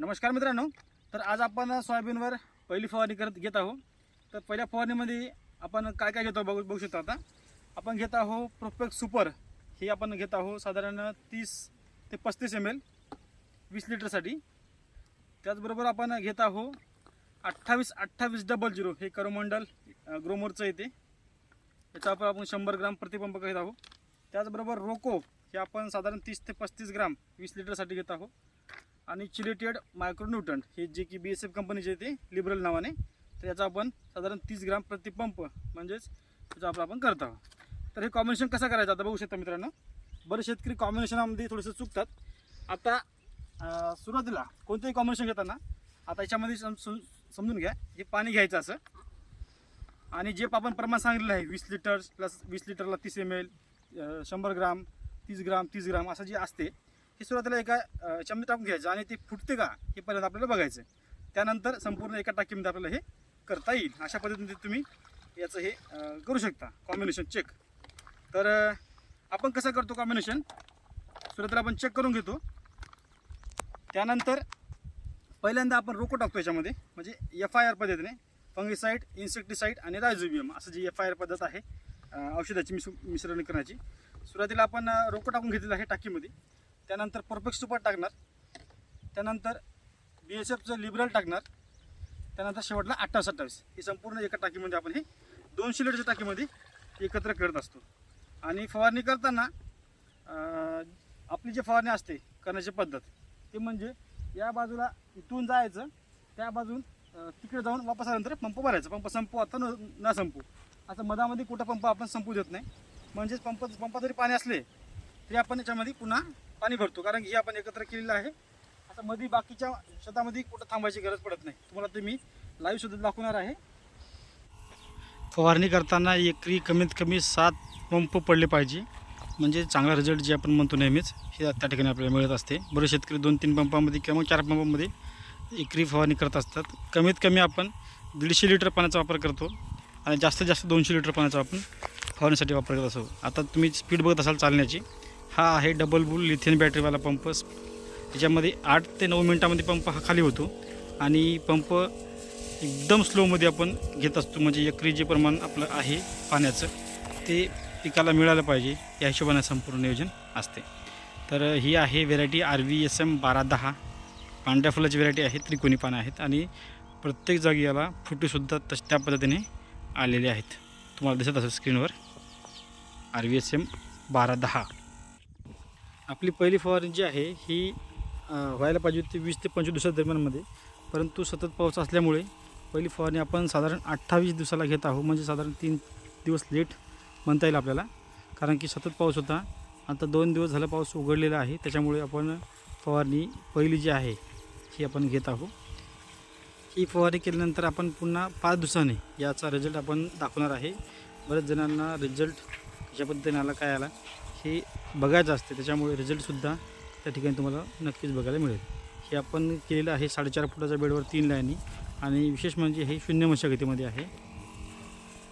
नमस्कार मित्रांनो. तर आज आपण सोयाबीनवर पहिली फवारणी करत घेत आहोत. तर पहिल्या फवारणीमध्ये आपण काय काय घेतो बघू बघू शकतो आता. आपण घेत आहोत प्रोपेक्ट सुपर. हे आपण घेत आहोत साधारण तीस ते पस्तीस एम एल वीस लिटरसाठी. त्याचबरोबर आपण घेत आहोत अठ्ठावीस अठ्ठावीस डबल झिरो हे करोमंडल ग्रोमोरचं येते. याचा आपण शंभर ग्राम प्रतिपंप घेत आहोत. त्याचबरोबर रोको हे आपण साधारण तीस ते पस्तीस ग्राम वीस लिटरसाठी घेत आहोत. आणि चिलेटेड मायक्रोन्यूटन हे जे की बी एस एफ कंपनीचे ते लिबरल नावाने. तर याचा आपण साधारण तीस ग्राम प्रतिपंप म्हणजेच त्याचा वापर आपण करत आहोत. तर हे कॉम्बिनेशन कसं करायचं आता बघू शकता मित्रांनो. बरेच शेतकरी कॉम्बिनेशनमध्ये थोडंसं चुकतात. आता सुरुवातीला कोणतंही कॉम्बिनेशन घेताना आता याच्यामध्ये सम सम- समजून घ्या हे पाणी घ्यायचं असं. आणि जे आपण प्रमाण सांगितलेलं आहे वीस लिटर प्लस वीस लिटरला तीस एम एल शंभर ग्राम तीस ग्राम तीस ग्राम असं जे असते हे सुरुवातीला एका चमनी टाकून घ्यायचं आणि ते फुटते का हे पहिल्यांदा आपल्याला बघायचं त्यानंतर संपूर्ण एका टाकीमध्ये आपल्याला हे करता येईल. अशा पद्धतीने तुम्ही याचं हे करू शकता. कॉम्बिनेशन चेक तर आपण कसं करतो कॉम्बिनेशन सुरुवातीला आपण चेक करून घेतो. त्यानंतर पहिल्यांदा आपण रोको टाकतो याच्यामध्ये म्हणजे एफ आय आर पद्धतीने. फंगिसाईड इन्सेक्टिसाईड आणि रायझोबियम असं जी एफ आय आर पद्धत आहे औषधाची मिस मिश्रण करण्याची. सुरुवातीला आपण रोको टाकून घेतलेलं आहे टाकीमध्ये. त्यानंतर परफेक्ट सुपर टाकणार. त्यानंतर बी एस एफचं लिबरल टाकणार. त्यानंतर शेवटला अठ्ठावीस अठ्ठावीस ही संपूर्ण एका टाकीमध्ये आपण हे दोनशे लिटरच्या टाकीमध्ये एकत्र करत असतो. आणि फवारणी करताना आपली जी फवारणी असते करण्याची पद्धत ते म्हणजे या बाजूला इथून जायचं त्या बाजून तिकडे जाऊन वापस आल्यानंतर पंप भरायचा. पंप संपू आता न न संपू. आता मधामध्ये कुठं पंप आपण संपू देत नाही. म्हणजेच पंप पंपात जरी पाणी असले तरी आपण याच्यामध्ये पुन्हा पाणी भरतो. कारण हे आपण एकत्र केलेलं आहे. आता मध्ये बाकीच्या शेतामध्ये कुठं थांबायची गरज पडत नाही. तुम्हाला ते मी लाईव्ह सुद्धा दाखवणार आहे. फवारणी करताना एकरी कमीत कमी सात पंप पडले पाहिजे. म्हणजे चांगला रिझल्ट जे आपण म्हणतो नेहमीच हे त्या ठिकाणी आपल्याला मिळत असते. बरेच शेतकरी दोन तीन पंपामध्ये किंवा मग चार पंपामध्ये एकरी फवारणी करत असतात. कमीत कमी आपण दीडशे लिटर पाण्याचा वापर करतो आणि जास्तीत जास्त दोनशे लिटर पाण्याचा आपण फवारणीसाठी वापर करत असतो. आता तुम्ही स्पीड बघत असाल चालण्याची हा आहे डबल बुल लिथियन बॅटरीवाला पंप त्याच्यामध्ये आठ ते नऊ मिनटामध्ये पंप हा खाली होतो. आणि पंप एकदम स्लोमध्ये आपण घेत असतो. म्हणजे एकरी जे प्रमाण आपलं आहे पाण्याचं ते पिकाला मिळालं पाहिजे. या हिशोबाने संपूर्ण नियोजन असते. तर ही आहे variety R V S M बारा दहा. पांढऱ्या फुलाची व्हेरायटी आहे त्रिकोणी पानं आहेत. आणि प्रत्येक जागी याला फुटेसुद्धा तश त्या पद्धतीने आलेले आहेत. तुम्हाला दिसत असेल स्क्रीनवर आर व्ही एस एम बारा दहा. आपली पहिली फवारणी जी आहे ही व्हायला पाहिजे होती वीस ते पंचवीस दिवसा दरम्यानमध्ये. परंतु सतत पाऊस असल्यामुळे पहिली फवारणी आपण साधारण अठ्ठावीस दिवसाला घेत आहोत. म्हणजे साधारण तीन दिवस लेट म्हणता येईल आपल्याला. कारण की सतत पाऊस होता. आता दोन दिवस झाला पाऊस उघडलेला आहे. त्याच्यामुळे आपण फवारणी पहिली जी आहे ही आपण घेत आहोत. ही फवारणी केल्यानंतर आपण पुन्हा पाच दिवसांनी याचा रिझल्ट आपण दाखवणार आहे. बऱ्याच जणांना रिझल्ट कशा पद्धतीने आला काय आला? हे बघायचं असते त्याच्यामुळे रिझल्टसुद्धा त्या ठिकाणी तुम्हाला नक्कीच बघायला मिळेल. हे आपण केलेलं आहे साडेचार फुटाच्या बेडवर तीन लाईनी आणि विशेष म्हणजे हे शून्य मशागतीमध्ये आहे.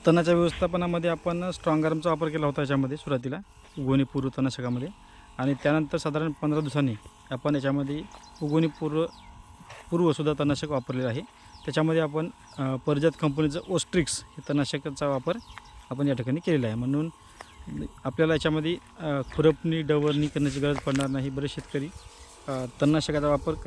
तणाच्या व्यवस्थापनामध्ये आपण स्ट्रॉंग आर्मचा वापर केला होता याच्यामध्ये सुरुवातीला उगवणी पूर्व आणि त्यानंतर साधारण पंधरा दिवसांनी आपण याच्यामध्ये उगवणी पूर्व पूर्वसुद्धा तणनाशक वापरलेलं आहे. त्याच्यामध्ये आपण परिजात कंपनीचं ओस्ट्रिक्स हे तणनाशकाचा वापर आपण या ठिकाणी केलेला आहे. म्हणून आपल्याला याच्यामध्ये खुरपणी डवरणी करण्याची गरज पडणार नाही. बरेच शेतकरी तणनाशकाचा वापर कर